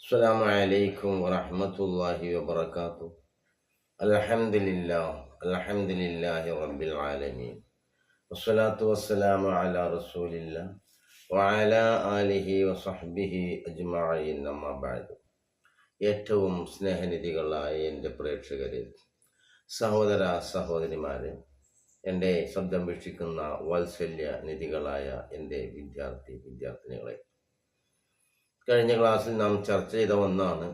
السلام عليكم ورحمة الله وبركاته الحمد لله الحمد لله رب العالمين والصلاة والسلام على رسول الله وعلى آله وصحبه أجمعين أما بعد ഏറ്റവും സ്നേഹനിധികളായ എൻ്റെ പ്രേക്ഷകരെ സഹോദര സഹോദരിമാരെ എൻ്റെ ശബ്ദം വീക്ഷിക്കുന്ന വാത്സല്യ നിധികളായ എൻ്റെ വിദ്യാർത്ഥി വിദ്യാർത്ഥിനികളെ കഴിഞ്ഞ ക്ലാസ്സിൽ നാം ചർച്ച ചെയ്ത ഒന്നാണ്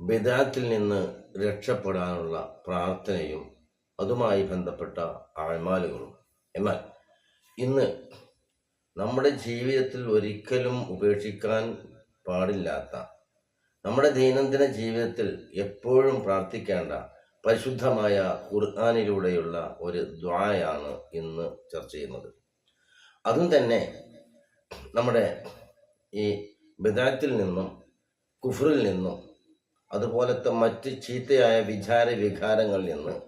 ബിദാത്തിൽ നിന്ന് രക്ഷപ്പെടാനുള്ള പ്രാർത്ഥനയും അതുമായി ബന്ധപ്പെട്ട ആഴ്മാലുകളും എന്നാൽ ഇന്ന് നമ്മുടെ ജീവിതത്തിൽ ഒരിക്കലും ഉപേക്ഷിക്കാൻ പാടില്ലാത്ത നമ്മുടെ ദൈനംദിന ജീവിതത്തിൽ എപ്പോഴും പ്രാർത്ഥിക്കേണ്ട പരിശുദ്ധമായ ഖുർആാനിലൂടെയുള്ള ഒരു ദ്വായാണ് ഇന്ന് ചർച്ച ചെയ്യുന്നത്. അതും തന്നെ നമ്മുടെ ഈ ബിദാത്തിൽ നിന്നും കുഫറിൽ നിന്നും അതുപോലത്തെ മറ്റ് ചീത്തയായ വിചാര വികാരങ്ങളിൽ നിന്ന്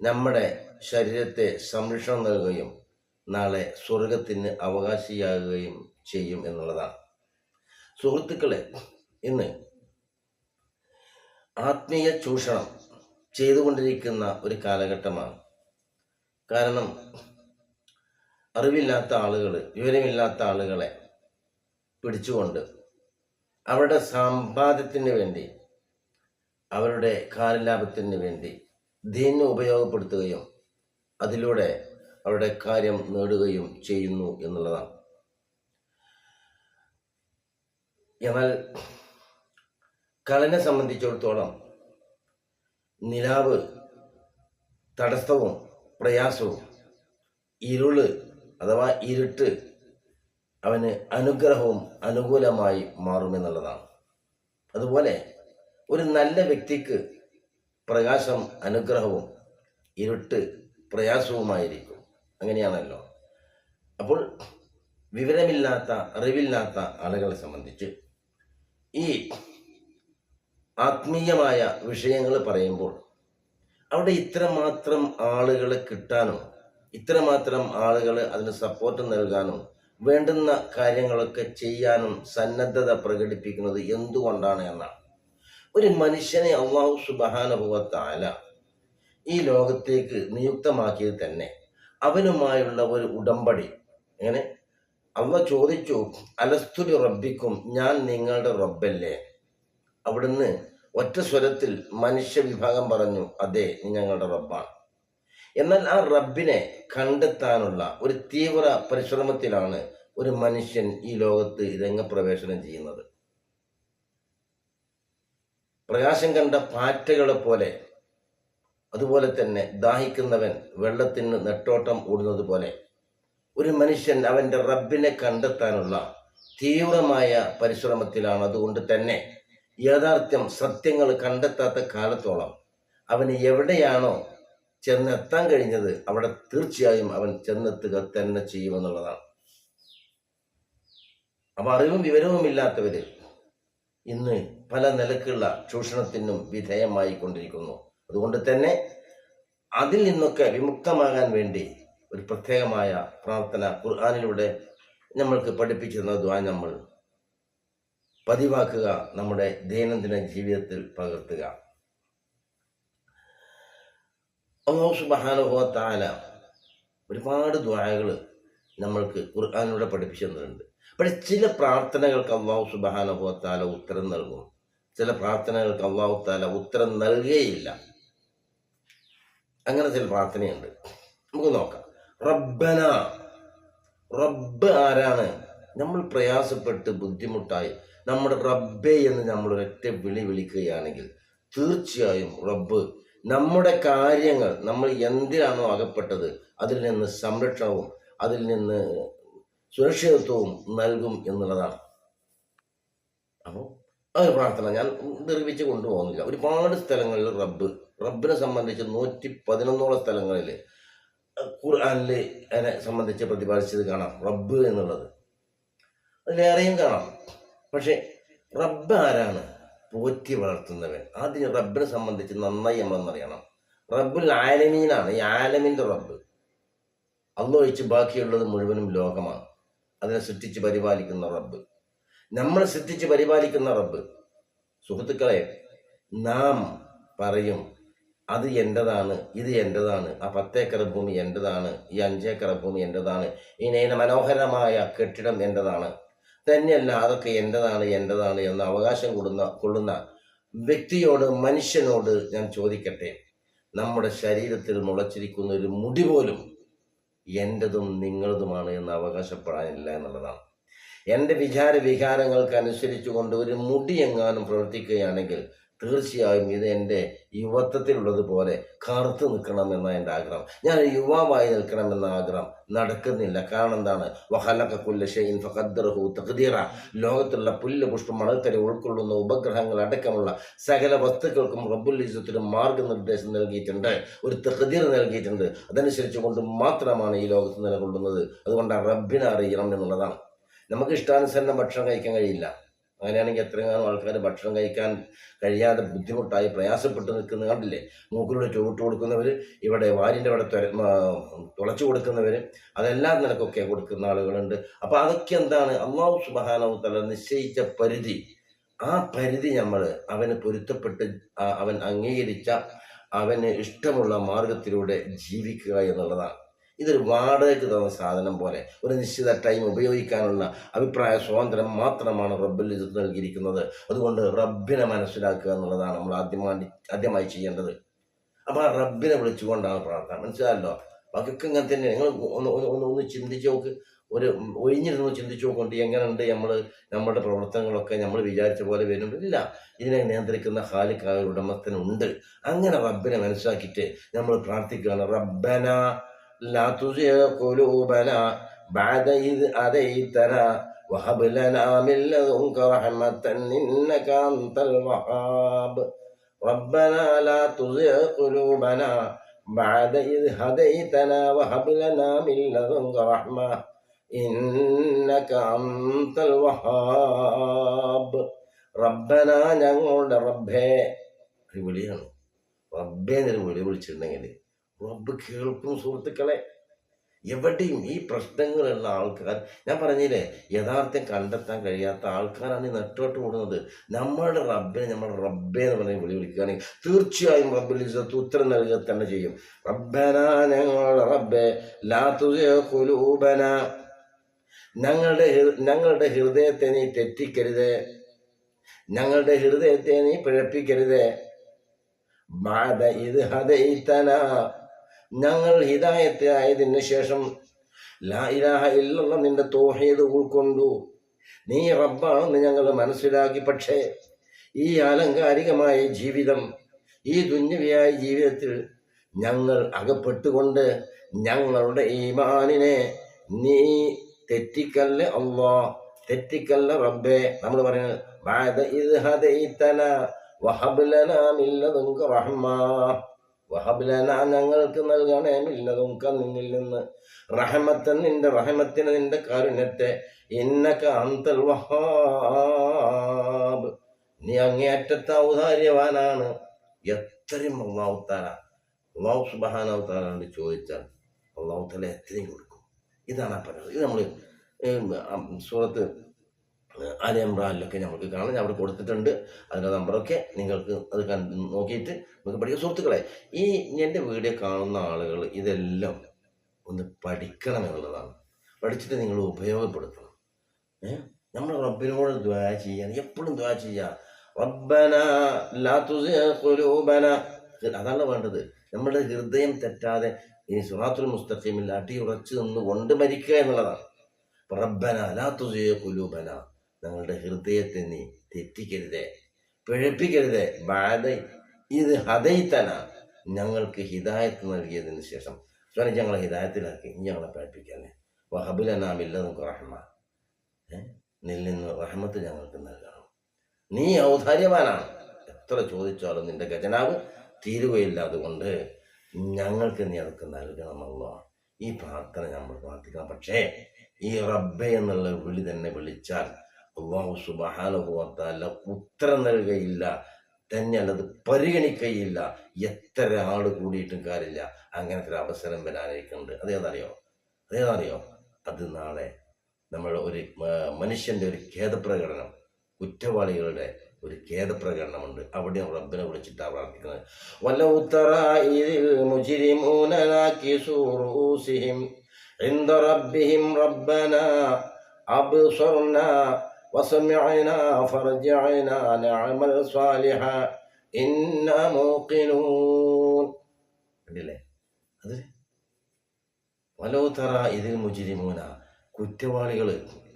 നമ്മുടെ ശരീരത്തെ സംരക്ഷണം നൽകുകയും നാളെ സ്വർഗത്തിന് അവകാശിയാകുകയും ചെയ്യും എന്നുള്ളതാണ്. സുഹൃത്തുക്കളെ ഇന്ന് ആത്മീയ ചൂഷണം ചെയ്തുകൊണ്ടിരിക്കുന്ന ഒരു കാലഘട്ടമാണ്. കാരണം അറിവില്ലാത്ത ആളുകൾ വിവരമില്ലാത്ത ആളുകളെ പിടിച്ചുകൊണ്ട് അവരുടെ സമ്പാദ്യത്തിന് വേണ്ടി അവരുടെ കാര്യലാഭത്തിന് വേണ്ടി ദീനെ ഉപയോഗപ്പെടുത്തുകയും അതിലൂടെ അവരുടെ കാര്യം നേടുകയും ചെയ്യുന്നു എന്നുള്ളതാണ്. എന്നാൽ കളനെ സംബന്ധിച്ചിടത്തോളം നിലാവ് തടസ്സവും പ്രയാസവും ഇരുൾ അഥവാ ഇരുട്ട് അവന് അനുഗ്രഹവും അനുകൂലമായി മാറുമെന്നുള്ളതാണ്. അതുപോലെ ഒരു നല്ല വ്യക്തിക്ക് പ്രകാശം അനുഗ്രഹവും ഇരുട്ട് പ്രയാസവുമായിരിക്കും. അങ്ങനെയാണല്ലോ. അപ്പോൾ വിവരമില്ലാത്ത അറിവില്ലാത്ത ആളുകളെ സംബന്ധിച്ച് ഈ ആത്മീയമായ വിഷയങ്ങൾ പറയുമ്പോൾ അവിടെ ഇത്രമാത്രം ആളുകൾ കിട്ടാനും ഇത്രമാത്രം ആളുകൾ അതിന് സപ്പോർട്ട് നൽകാനും വേണ്ടുന്ന കാര്യങ്ങളൊക്കെ ചെയ്യാനും സന്നദ്ധത പ്രകടിപ്പിക്കുന്നത് എന്തുകൊണ്ടാണ് എന്നാണ്. ഒരു മനുഷ്യനെ അള്ളാഹു സുബഹാനുഭവത്താല ഈ ലോകത്തേക്ക് നിയുക്തമാക്കിയത് തന്നെ അവനുമായുള്ള ഒരു ഉടമ്പടി. എങ്ങനെ? അവ ചോദിച്ചു അലസ്തുലി റബ്ബിക്കും ഞാൻ നിങ്ങളുടെ റബ്ബല്ലേ? അവിടുന്ന് ഒറ്റ സ്വരത്തിൽ മനുഷ്യ വിഭാഗം പറഞ്ഞു അതെ നീ ഞങ്ങളുടെ റബ്ബാണ്. എന്നാൽ ആ റബ്ബിനെ കണ്ടെത്താനുള്ള ഒരു തീവ്ര പരിശ്രമത്തിലാണ് ഒരു മനുഷ്യൻ ഈ ലോകത്ത് രംഗപ്രവേശനം ചെയ്യുന്നത്. പ്രകാശം കണ്ട പാറ്റകളെ പോലെ അതുപോലെ തന്നെ ദാഹിക്കുന്നവൻ വെള്ളത്തിന് നെട്ടോട്ടം ഓടുന്നത് പോലെ ഒരു മനുഷ്യൻ അവന്റെ റബ്ബിനെ കണ്ടെത്താനുള്ള തീവ്രമായ പരിശ്രമത്തിലാണ്. അതുകൊണ്ട് തന്നെ യാഥാർത്ഥ്യം സത്യങ്ങൾ കണ്ടെത്താത്ത കാലത്തോളം അവന് എവിടെയാണോ ചെന്നെത്താൻ കഴിഞ്ഞത് അവിടെ തീർച്ചയായും അവൻ ചെന്നെത്തുക തന്നെ ചെയ്യുമെന്നുള്ളതാണ്. അപ്പൊ അറിവും വിവരവും ഇല്ലാത്തവര് ഇന്ന് പല നിലക്കുള്ള ചൂഷണത്തിനും വിധേയമായി കൊണ്ടിരിക്കുന്നു. അതുകൊണ്ട് തന്നെ അതിൽ നിന്നൊക്കെ വിമുക്തമാകാൻ വേണ്ടി ഒരു പ്രത്യേകമായ പ്രാർത്ഥന ഖുർആാനിലൂടെ നമ്മൾക്ക് പഠിപ്പിച്ചിരുന്ന ദ്വാ നമ്മൾ പതിവാക്കുക നമ്മുടെ ദൈനംദിന ജീവിതത്തിൽ പകർത്തുക. അള്ളാഹു സുബാനുഭവത്താല ഒരുപാട് ദ്വായകൾ നമ്മൾക്ക് ഖുർആാനിലൂടെ പഠിപ്പിച്ചു തന്നിട്ടുണ്ട്. പക്ഷെ ചില പ്രാർത്ഥനകൾക്ക് അള്ളാഹു സുബാനുഭവത്താല ഉത്തരം നൽകും. ചില പ്രാർത്ഥനകൾക്ക് അള്ളാഹു താല ഉത്തരം നൽകുകയില്ല അങ്ങനെ ചില പ്രാർത്ഥനയുണ്ട്. നമുക്ക് നോക്കാം. റബ്ബന റബ്ബ് ആരാണ്? നമ്മൾ പ്രയാസപ്പെട്ട് ബുദ്ധിമുട്ടായി നമ്മുടെ റബ്ബെ എന്ന് നമ്മൾ ഒരൊറ്റ വിളി വിളിക്കുകയാണെങ്കിൽ തീർച്ചയായും റബ്ബ് നമ്മുടെ കാര്യങ്ങൾ നമ്മൾ എന്തിനാണോ അകപ്പെട്ടത് അതിൽ നിന്ന് സംരക്ഷണവും അതിൽ നിന്ന് സുരക്ഷിതത്വവും നൽകും എന്നുള്ളതാണ്. അപ്പോൾ അതൊരു പ്രാർത്ഥന. ഞാൻ നിർവിച്ച് കൊണ്ടുപോകുന്നില്ല. ഒരുപാട് സ്ഥലങ്ങളിൽ റബ്ബ് റബ്ബിനെ സംബന്ധിച്ച് നൂറ്റി പതിനൊന്നോളം സ്ഥലങ്ങളിൽ ഖുർആാനിൽ അതിനെ സംബന്ധിച്ച് പ്രതിപാദിച്ചത് കാണാം. റബ്ബ് എന്നുള്ളത്. അതിലേറെയും കാണാം. പക്ഷെ റബ്ബ് ആരാണ്? പോറ്റി വളർത്തുന്നവൻ. ആദ്യം റബ്ബിനെ സംബന്ധിച്ച് നന്നായി നമ്മളെന്നറിയണം. റബ്ബുൽ ആലമീനാണ്. ഈ ആലമീന്റെ റബ്ബ്. അള്ളൊഴിച്ച് ബാക്കിയുള്ളത് മുഴുവനും ലോകമാണ്. അതിനെ സൃഷ്ടിച്ച് പരിപാലിക്കുന്ന റബ്ബ്. നമ്മളെ സൃഷ്ടിച്ച് പരിപാലിക്കുന്ന റബ്ബ്. സുഹൃത്തുക്കളെ നാം പറയും അത് എന്റെതാണ് ഇത് എന്റെതാണ് ആ പത്തേക്കർ ഭൂമി എന്റെതാണ് ഈ അഞ്ചേക്കർ ഭൂമി എന്റെതാണ് ഈ നയന മനോഹരമായ കെട്ടിടം എന്റെതാണ് തന്നെയല്ല അതൊക്കെ എന്റെതാണ് എന്റെതാണ് എന്ന് അവകാശം കൊടുന്ന കൊള്ളുന്ന വ്യക്തിയോട് മനുഷ്യനോട് ഞാൻ ചോദിക്കട്ടെ. നമ്മുടെ ശരീരത്തിൽ മുളച്ചിരിക്കുന്ന ഒരു മുടി പോലും എന്റെതും നിങ്ങളതുമാണ് എന്ന് അവകാശപ്പെടാനില്ല എന്നുള്ളതാണ്. എന്റെ വിചാര വികാരങ്ങൾക്ക് അനുസരിച്ചുകൊണ്ട് ഒരു മുടി എങ്ങാനും പ്രവർത്തിക്കുകയാണെങ്കിൽ തീർച്ചയായും ഇത് എന്റെ യുവത്വത്തിലുള്ളതുപോലെ കറുത്ത് നിൽക്കണമെന്ന എന്റെ ആഗ്രഹം. ഞാൻ യുവാവായി നിൽക്കണമെന്ന ആഗ്രഹം നടക്കുന്നില്ല. കാരണം എന്താണ്? വഹലക കുല്ലഷയിൻ ഫഖദ്ദറഹു തഖ്ദീറ. ലോകത്തുള്ള പുല്ല് പുഷ്പം മണൽക്കരി ഉൾക്കൊള്ളുന്ന ഉപഗ്രഹങ്ങൾ അടക്കമുള്ള സകല വസ്തുക്കൾക്കും റബ്ബുൽ ഇസ്സത്തിന് മാർഗനിർദ്ദേശം നൽകിയിട്ടുണ്ട്. ഒരു തഖ്ദീർ നൽകിയിട്ടുണ്ട്. അതനുസരിച്ച് കൊണ്ട് മാത്രമാണ് ഈ ലോകത്ത് നിലകൊള്ളുന്നത്. അതുകൊണ്ട് ആ റബ്ബിനെ അറിയണം എന്നുള്ളതാണ്. നമുക്ക് ഇഷ്ടാനുസരണം ഭക്ഷണം കഴിക്കാൻ കഴിയില്ല. അങ്ങനെയാണെങ്കിൽ എത്രയും കാലം ആൾക്കാർ ഭക്ഷണം കഴിക്കാൻ കഴിയാതെ ബുദ്ധിമുട്ടായി പ്രയാസപ്പെട്ട് നിൽക്കുന്ന കണ്ടില്ലേ? മൂക്കിലൂടെ ചുവട്ട് കൊടുക്കുന്നവർ ഇവിടെ വാരിന്റെ ഇവിടെ തുളച്ചു കൊടുക്കുന്നവർ അതെല്ലാം നിലക്കൊക്കെ കൊടുക്കുന്ന ആളുകളുണ്ട്. അപ്പോൾ അതൊക്കെ എന്താണ്? അള്ളാഹു സുബാനവ് തല നിശ്ചയിച്ച പരിധി. ആ പരിധി നമ്മൾ അവന് പൊരുത്തപ്പെട്ട് അവൻ അംഗീകരിച്ച അവന് ഇഷ്ടമുള്ള മാർഗത്തിലൂടെ ജീവിക്കുക എന്നുള്ളതാണ്. ഇതൊരു വാടകയ്ക്ക് തന്ന സാധനം പോലെ ഒരു നിശ്ചിത ടൈം ഉപയോഗിക്കാനുള്ള അഭിപ്രായ സ്വാതന്ത്ര്യം മാത്രമാണ് റബ്ബിൽ ഇത് നൽകിയിരിക്കുന്നത്. അതുകൊണ്ട് റബ്ബിനെ മനസ്സിലാക്കുക എന്നുള്ളതാണ് നമ്മൾ ആദ്യമായി ആദ്യമായി ചെയ്യേണ്ടത്. അപ്പോൾ ആ റബ്ബിനെ വിളിച്ചുകൊണ്ടാണ് പ്രാർത്ഥന. മനസ്സിലായല്ലോ? ബാക്കിയൊക്കെ ഇങ്ങനെ തന്നെ. നിങ്ങൾ ഒന്ന് ഒന്ന് ഒന്ന് ചിന്തിച്ച് നോക്ക്. ഒരു ഒഴിഞ്ഞിരുന്ന് ചിന്തിച്ചു നോക്കൊണ്ട് എങ്ങനെയുണ്ട് നമ്മൾ നമ്മുടെ പ്രവർത്തനങ്ങളൊക്കെ നമ്മൾ വിചാരിച്ച പോലെ വരുന്നില്ല ഇതിനെ നിയന്ത്രിക്കുന്ന ഹാലിക്കായ ഉടമസ്ഥനുണ്ട്. അങ്ങനെ റബ്ബിനെ മനസ്സിലാക്കിയിട്ട് നമ്മൾ പ്രാർത്ഥിക്കുകയാണ്. റബ്ബന لا تزغ قلوبنا بعد إذ هديتنا وهب لنا من لدنك رحمة إنك أنت الوهاب ربنا لا تزغ قلوبنا بعد إذ هديتنا وهب لنا من لدنك رحمة إنك أنت الوهاب ربنا ഞങ്ങളുടെ റബ്ബേ ഒരു വിളിയാണ് റബ്ബേ എന്നൊരു വിളി വിളിച്ചിട്ടുണ്ടെങ്കിൽ റബ്ബ് കേൾക്കും സുഹൃത്തുക്കളെ. എവിടെയും ഈ പ്രശ്നങ്ങളുള്ള ആൾക്കാർ ഞാൻ പറഞ്ഞില്ലേ യഥാർത്ഥം കണ്ടെത്താൻ കഴിയാത്ത ആൾക്കാരാണ് ഈ നെട്ടോട്ട് ഓടുന്നത് നമ്മളുടെ റബ്ബിനെ നമ്മൾ റബ്ബേ എന്ന് പറഞ്ഞ് വിളി വിളിക്കുകയാണെങ്കിൽ തീർച്ചയായും റബ്ബിൽ ഇസത്ത് ഉത്തരം നൽകുക തന്നെ ചെയ്യും. റബ്ബനാ ഞങ്ങളുടെ റബ്ബെ ലാ തുസിഗ ഖുലൂബന. ഞങ്ങളുടെ ഞങ്ങളുടെ ഹൃദയത്തെ നീ തെറ്റിക്കരുത്. ഞങ്ങളുടെ ഹൃദയത്തെ നീ പിഴപ്പിക്കരുത്. ബാധ ഇത് ഹദൈതന. ഞങ്ങൾ ഹിദായത്തിലായതിനു ശേഷം ലാ ഇലാഹ ഇല്ലല്ല നിന്റെ തോഹീദ് ഉൾക്കൊണ്ടു. നീ റബ്ബാണെന്ന് ഞങ്ങൾ മനസ്സിലാക്കി. പക്ഷേ ഈ ആലങ്കാരികമായ ജീവിതം ഈ ദുന്യവിയായ ജീവിതത്തിൽ ഞങ്ങൾ അകപ്പെട്ടുകൊണ്ട് ഞങ്ങളുടെ ഈമാനിനെ നീ തെറ്റിക്കല്ല അള്ളാ തെറ്റിക്കല്ല റബ്ബേ. നമ്മൾ പറയുന്നത് വഹബ്ലന ഞങ്ങൾക്ക് നൽകണേ മില്ലതുങ്ക നിന്നിൽ നിന്ന് റഹമത്തൻ നിന്റെ റഹമത്തിന് നിന്റെ കാരുണ്യത്തെ ഇന്നക അന്തൽ വഹാബ്. നീ അങ്ങേയറ്റത്തെ ഔദാര്യവാനാണ്. എത്രയും അള്ളാഹുത്താല അള്ളാഹു സുബാനാവുത്താലാണ്ട് ചോദിച്ചാൽ അള്ളാഹുത്താല എത്രയും കൊടുക്കും. ഇതാണ് ആ പറയുന്നത് ഇത് നമ്മൾ സൂറത്ത് ആലി ഇമ്രാനിലൊക്കെ നമുക്ക് കാണാം. ഞാൻ അവിടെ കൊടുത്തിട്ടുണ്ട്. അതിന്റെ നമ്പറൊക്കെ നിങ്ങൾക്ക് അത് കണ്ട് നോക്കിയിട്ട് നമുക്ക് പഠിക്കാം. സുഹൃത്തുക്കളെ ഈ എന്റെ വീഡിയോ കാണുന്ന ആളുകൾ ഇതെല്ലാം ഒന്ന് പഠിക്കണം എന്നുള്ളതാണ്. പഠിച്ചിട്ട് നിങ്ങൾ ഉപയോഗപ്പെടുത്തണം. നമ്മൾ റബ്ബിനോട് ദ്വാ ചെയ്യാൻ എപ്പോഴും ദ്വാ ചെയ്യുക റബ്ബന ലാ തുസിഗ ഖുലൂബന. അതാണ് വേണ്ടത്. നമ്മുടെ ഹൃദയം തെറ്റാതെ ഈ സുറാത്തുൽ മുസ്തഖീമിൽ നിന്ന് കൊണ്ട് മരിക്കുക എന്നുള്ളതാണ്. റബ്ബന ലാ തുസിഗ ഖുലൂബന. ഞങ്ങളുടെ ഹൃദയത്തെ നീ തെറ്റിക്കരുത് പിഴപ്പിക്കരുത്. ബാധ ഇത് ഹദൈത്തന ഞങ്ങൾക്ക് ഹിദായത്ത് നൽകിയതിന് ശേഷം സ്വരം ഞങ്ങളെ ഹിദായത്തിലാക്കി ഞങ്ങളെ പഠിപ്പിക്കല്ലേ വഹബുലനാമില്ല നമുക്ക് റഹ്മ? നിൽ നിന്ന് റഹ്മത്ത് ഞങ്ങൾക്ക് നൽകണം. നീ ഔദാര്യവാനാണ്. എത്ര ചോദിച്ചാലും നിന്റെ ഖജനാവ് തീരുകയില്ല അതുകൊണ്ട് ഞങ്ങൾക്ക് നീ അതൊക്കെ നൽകണമല്ലോ ഈ പ്രാർത്ഥന നമ്മൾ പ്രാർത്ഥിക്കണം. പക്ഷേ ഈ റബ്ബെ എന്നുള്ള വിളി തന്നെ വിളിച്ചാൽ അള്ളാഹു സുബഹാനുഭവത്താല ഉത്തരം നൽകുകയില്ല തന്നെ അല്ലത് പരിഗണിക്കുകയില്ല എത്ര ആൾ കൂടിയിട്ടും കാര്യമില്ല. അങ്ങനത്തെ ഒരു അവസരം വരാനിരിക്കുന്നുണ്ട്. അതേതറിയോ അതേതറിയോ അത് നാളെ നമ്മൾ ഒരു മനുഷ്യന്റെ ഒരു ഖേദപ്രകടനം കുറ്റവാളികളുടെ ഒരു ഖേദപ്രകടനമുണ്ട്. അവിടെ റബ്ബിനെ വിളിച്ചിട്ടാണ് പ്രാർത്ഥിക്കുന്നത്. വല്ല തറാ ഇദിൽ മുജ്രിമൂന നാകിസൂ റൂസിഹിം عند ربهم ربنا أبصرنا وسمعنا فرجعنا نعمل صالحا إنا موقنون കണ്ടില്ലേ അത് വലോ തറ ഇതിൽ മുജിരിമൂന കുറ്റവാളികൾ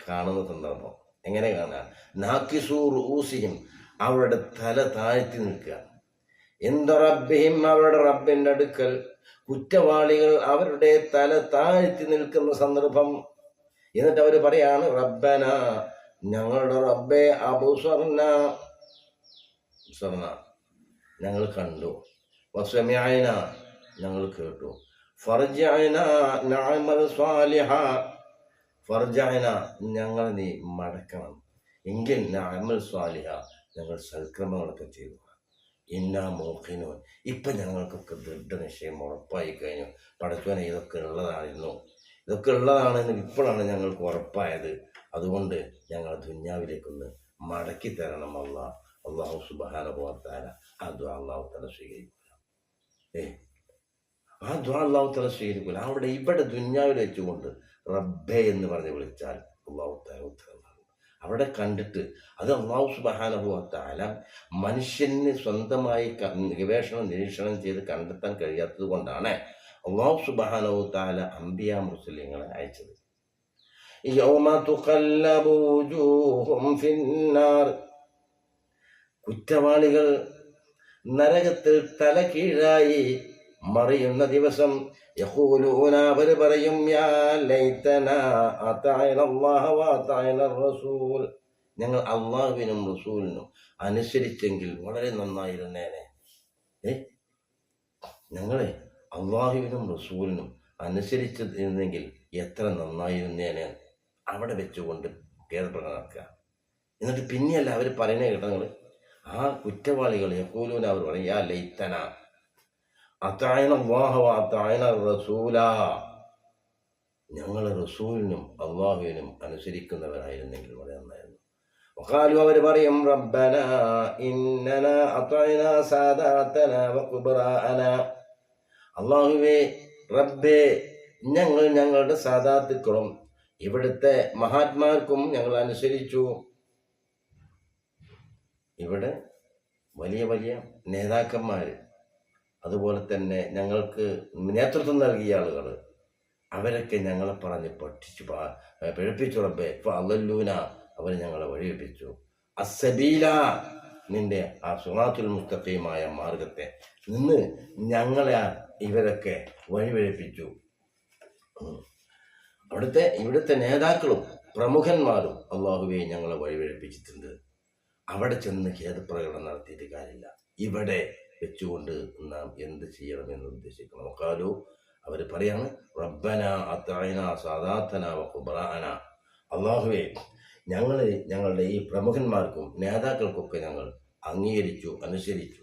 കാണുന്ന സന്ദർഭം എങ്ങനെ കാണുക നാക്കിസൂർ ഊസിയും അവരുടെ തല താഴ്ത്തി നിൽക്കുക എന്ത റബ്ബിഹിം അവരുടെ റബ്ബിന്റെ അടുക്കൽ കുറ്റവാളികൾ അവരുടെ തല താഴ്ത്തി നിൽക്കുന്ന സന്ദർഭം എന്നിട്ട് അവർ പറയാണ് റബ്ബന ഞങ്ങളുടെ റബ്ബെ അബുസർന ഞങ്ങൾ കണ്ടു. വസമ്യായന ഞങ്ങൾ കേട്ടു. ഫർജായന സ്വാലിഹ. ഫർജായന ഞങ്ങൾ നീ മടക്കണം. എങ്കിൽ നാമൽ സ്വാലിഹ ഞങ്ങൾ സൽക്രമങ്ങളൊക്കെ ചെയ്തു. ഇന്നാ മോഹിനോ ഇപ്പം ഞങ്ങൾക്കൊക്കെ ദൃഢനിശ്ചയം ഉറപ്പായി കഴിഞ്ഞു. പടച്ചോനെ ഇതൊക്കെ ഉള്ളതായിരുന്നു. ഇതൊക്കെ ഉള്ളതാണെന്ന് ഇപ്പോഴാണ് ഞങ്ങൾക്ക് ഉറപ്പായത്. അതുകൊണ്ട് ഞങ്ങൾ ദുന്യാവിലേക്കൊന്ന് മടക്കി തരണം അല്ല അള്ളാഹു സുബഹാന പോർത്താല ആ ദ്വാ അള്ളാഹു തല സ്വീകരിക്കില്ല ഏ? ആ ദ്വാ അള്ളാഹു തല സ്വീകരിക്കില്ല അവിടെ ഇവിടെ ദുന്യാവിൽ വെച്ചുകൊണ്ട് റബ്ബെ എന്ന് പറഞ്ഞ് വിളിച്ചാൽ അള്ളാഹു തല ഉത്തരം. അവിടെ കണ്ടിട്ട് അത് അള്ളാഹു സുബാനുഭവത്താല മനുഷ്യന് സ്വന്തമായി ഗവേഷണം നിരീക്ഷണം ചെയ്ത് കണ്ടെത്താൻ കഴിയാത്തത് കൊണ്ടാണ് അള്ളാഹു സുബാനുഭവത്താല അംബിയ മുസ്ലിങ്ങളെ അയച്ചത്. യൗമ തുഖല്ലബു വുജൂഹും ഫിന്നാർ കുറ്റവാളികൾ നരകത്തിൽ തല കീഴായി മറിയുന്ന ദിവസം യഹൂലൂന അവർ പറയും യാ ലൈതന അതായന അല്ലാഹ വഅതായന റസൂൽ. ഞങ്ങൾ അള്ളാഹുവിനും റസൂലിനും അനുസരിച്ചെങ്കിൽ വളരെ നന്നായിരുന്നേനെ. ഏ? ഞങ്ങളെ അള്ളാഹുവിനും റസൂലിനും അനുസരിച്ചിരുന്നെങ്കിൽ എത്ര നന്നായിരുന്നേനെ. അവിടെ വെച്ചുകൊണ്ട് ഖേദപ്രകടനാക്കുക എന്നിട്ട് പിന്നെയല്ല അവർ പറയുന്ന കേട്ടങ്ങൾ ആ കുറ്റവാളികൾ യഹൂലൂന അവർ പറയും യാ ലൈത്തന അത്തായന അള്ളാഹു അത്തായന റസൂല ഞങ്ങൾ റസൂലിനും അള്ളാഹുവിനും അനുസരിക്കുന്നവരായിരുന്നെങ്കിൽ വളരെ നന്നായിരുന്നു وقالوا അവർ പറയും ربنا إننا أطعنا ساداتنا وكبراءنا അള്ളാഹുവേ റബ്ബേ ഞങ്ങൾ ഞങ്ങളുടെ സാധാത്തുക്കളും ഇവിടുത്തെ മഹാത്മാർക്കും ഞങ്ങൾ അനുസരിച്ചു. ഇവിടെ വലിയ വലിയ നേതാക്കന്മാർ അതുപോലെ തന്നെ ഞങ്ങൾക്ക് നേതൃത്വം നൽകിയ ആളുകൾ അവരൊക്കെ ഞങ്ങളെ പറഞ്ഞ് പഠിച്ചു പിഴപ്പിച്ചു റബ്ബെ. അല്ലല്ലൂന അവർ ഞങ്ങളെ വഴിവെപ്പിച്ചു അസബീല നിന്റെ ആ സുനാത്തുൽ മുസ്തഖീമായ മാർഗത്തെ നിന്ന് ഞങ്ങളെ ഇവരൊക്കെ വഴിവഴിപ്പിച്ചു. അവിടുത്തെ ഇവിടുത്തെ നേതാക്കളും പ്രമുഖന്മാരും അള്ളാഹുവെ ഞങ്ങളെ വഴിവഴിപ്പിച്ചിട്ടുണ്ട് അവിടെ ചെന്ന് ഖേദപ്രകടനം നടത്തിയിട്ട് കാര്യമില്ല. ഇവിടെ വെച്ചുകൊണ്ട് നാം എന്ത് ചെയ്യണം എന്ന് ഉദ്ദേശിക്കണം. നോക്കാലോ അവർ പറയാണ് റബ്ബന അത്തായന സാദാത്തന കുബറാന അള്ളാഹുവെ ഞങ്ങൾ ഞങ്ങളുടെ ഈ പ്രമുഖന്മാർക്കും നേതാക്കൾക്കൊക്കെ ഞങ്ങൾ അംഗീകരിച്ചു അനുസരിച്ചു.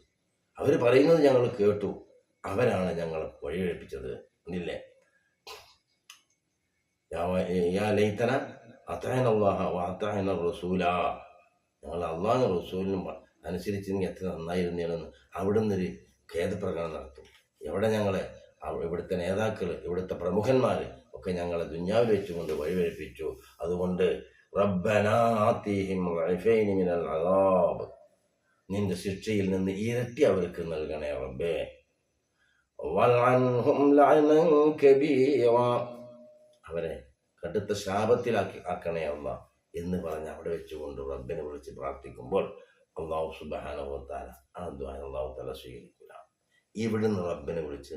അവർ പറയുന്നത് ഞങ്ങൾ കേട്ടു. അവരാണ് ഞങ്ങളെ വഴിവഴിപ്പിച്ചത് എന്നില്ലേ ലൈത്തന അത്തായന അള്ളാഹ റസൂല ഞങ്ങൾ അള്ളാഹ് റസൂലിനും അനുസരിച്ചെങ്കിൽ എത്ര നന്നായിരുന്നേനെന്ന് അവിടെ നിന്നൊരു ഖേദപ്രകടനം നടത്തും. എവിടെ ഞങ്ങളെ? ഇവിടുത്തെ നേതാക്കൾ ഇവിടുത്തെ പ്രമുഖന്മാർ ഒക്കെ ഞങ്ങളെ ദുഞ്ഞാവിൽ വെച്ചുകൊണ്ട് വഴിവഴിപ്പിച്ചു അതുകൊണ്ട് നിന്റെ ശിക്ഷയിൽ നിന്ന് ഇരട്ടി അവർക്ക് നൽകണേ റബ്ബേ. അവരെ കടുത്ത ശാപത്തിലാക്കി ആക്കണേ അല്ല എന്ന് പറഞ്ഞ് അവിടെ വെച്ചുകൊണ്ട് റബ്ബിനെ വിളിച്ച് പ്രാർത്ഥിക്കുമ്പോൾ അള്ളാഹു സുബാനോത്താല ആ അധ്വാനം അള്ളാഹു തല സ്വീകരിക്കില്ല ഇവിടുന്ന് റബ്ബിനെ വിളിച്ച്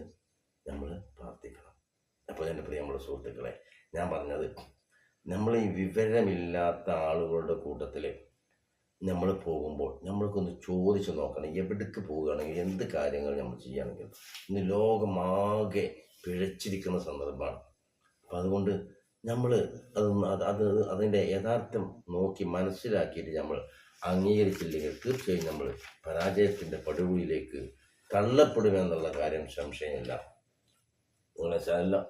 നമ്മൾ പ്രാർത്ഥിക്കണം. അപ്പോൾ എന്റെ പ്രിയമുള്ള സുഹൃത്തുക്കളെ ഞാൻ പറഞ്ഞത് നമ്മൾ ഈ വിവരമില്ലാത്ത ആളുകളുടെ കൂട്ടത്തിൽ നമ്മൾ പോകുമ്പോൾ നമ്മൾക്കൊന്ന് ചോദിച്ചു നോക്കണം എവിടേക്ക് പോവുകയാണെങ്കിൽ എന്ത് കാര്യങ്ങൾ നമ്മൾ ചെയ്യുകയാണെങ്കിൽ ഇന്ന് ലോകമാകെ പിഴച്ചിരിക്കുന്ന സന്ദർഭമാണ്. അപ്പം അതുകൊണ്ട് നമ്മൾ അത് അത് അത് അതിന്റെ യഥാർത്ഥം നോക്കി മനസ്സിലാക്കിയിട്ട് നമ്മൾ അംഗീകരിച്ചില്ലെങ്കിൽ തീർച്ചയായും നമ്മൾ പരാജയത്തിന്റെ പടുകുഴിയിലേക്ക് തള്ളപ്പെടുമെന്നുള്ള കാര്യം സംശയമില്ല. മനസ്സിലായല്ലോ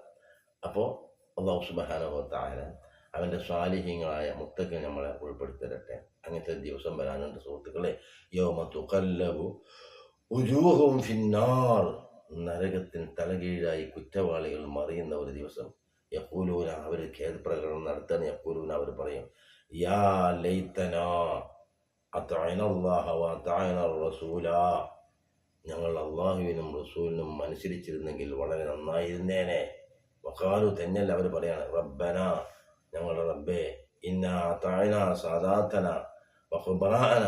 അപ്പോൾ അള്ളാഹു സുബാനുഭവത്തായ അവന്റെ സ്വാലിഹ്യങ്ങളായ മുത്തക്ക് നമ്മളെ ഉൾപ്പെടുത്തരട്ടെ. അങ്ങനത്തെ ദിവസം വരാനുണ്ട് സുഹൃത്തുക്കളെ. യോമ തുകല്ലബു ഉജൂഹവും ഫിന്നാർ. നരകത്തിന് തലകീഴായി കുറ്റവാളികൾ മറിയുന്ന ഒരു ദിവസം യക്കൂലൂന അവർ ഖേദപ്രകടനം നടത്താൻ യക്കൂലൂന അവർ പറയും യാ ലൈത്തന റസൂല. ഞങ്ങൾ അള്ളാഹുവിനും റസൂലിനും അനുസരിച്ചിരുന്നെങ്കിൽ വളരെ നന്നായിരുന്നേനെ. വക്കാലു തന്നെയല്ല അവർ പറയാണ് റബ്ബന ഞങ്ങളുടെ റബ്ബെ ഇന്ന തായന സാദാത്തന വഹുബറാന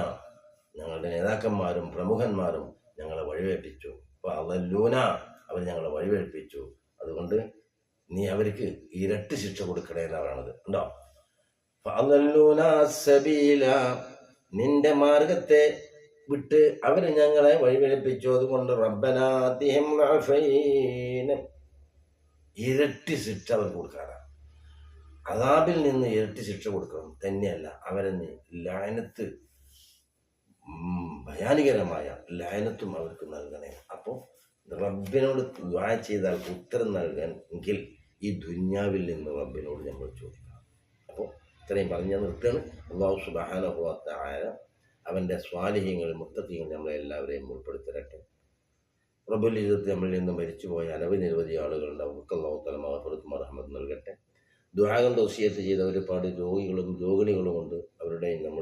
ഞങ്ങളുടെ നേതാക്കന്മാരും പ്രമുഖന്മാരും ഞങ്ങളെ വഴിവേൽപ്പിച്ചു. അപ്പോൾ അതല്ലൂന അവർ ഞങ്ങളെ വഴിവേൽപ്പിച്ചു. അതുകൊണ്ട് നീ അവർക്ക് ഇരട്ടി ശിക്ഷ കൊടുക്കണേ എന്നാണത്. ഉണ്ടോ? സബീല. നിന്റെ മാർഗത്തെ വിട്ട് അവർ ഞങ്ങളെ വഴിവെളിപ്പിച്ചു അതുകൊണ്ട് റബ്ബനാദ്യം ഇരട്ടി ശിക്ഷ അവർ കൊടുക്കാറാണ് അതാബിൽ നിന്ന് ഇരട്ടി ശിക്ഷ കൊടുക്കണം. തന്നെയല്ല അവരെ ലയനത്ത് ലായനത്ത് ലയനത്തും ഭയാനകരമായ ലായനത്തും അവർക്ക് നൽകണേ. അപ്പോൾ റബ്ബിനോട് ദ്വാ ചെയ്താൽ ഉത്തരം നൽകാൻ എങ്കിൽ ഈ ദുന്യാവിൽ നിന്ന് റബ്ബിനോട് നമ്മൾ ചോദിക്കണം. അപ്പോൾ ഇത്രയും പറഞ്ഞ നിർത്തുകയാണ്. അള്ളാഹു സുബാനുഭവത്തായ അവന്റെ സ്വാലിഹ്യങ്ങൾ മുത്തത്തിങ്ങൾ നമ്മളെ എല്ലാവരെയും ഉൾപ്പെടുത്തരട്ടെ. റബ്ബുൽ ഇജ്ജത്ത് നമ്മളിൽ നിന്ന് മരിച്ചുപോയ അനവധി നിരവധി ആളുകളുണ്ട് അവർക്ക് അള്ളാഹു തല മഹഫറത്തും നൽകട്ടെ. ദുരാഗം ദോഷിയത്ത് ചെയ്ത ഒരുപാട് രോഗികളും രോഗിണികളും കൊണ്ട് അവരുടെയും നമ്മൾ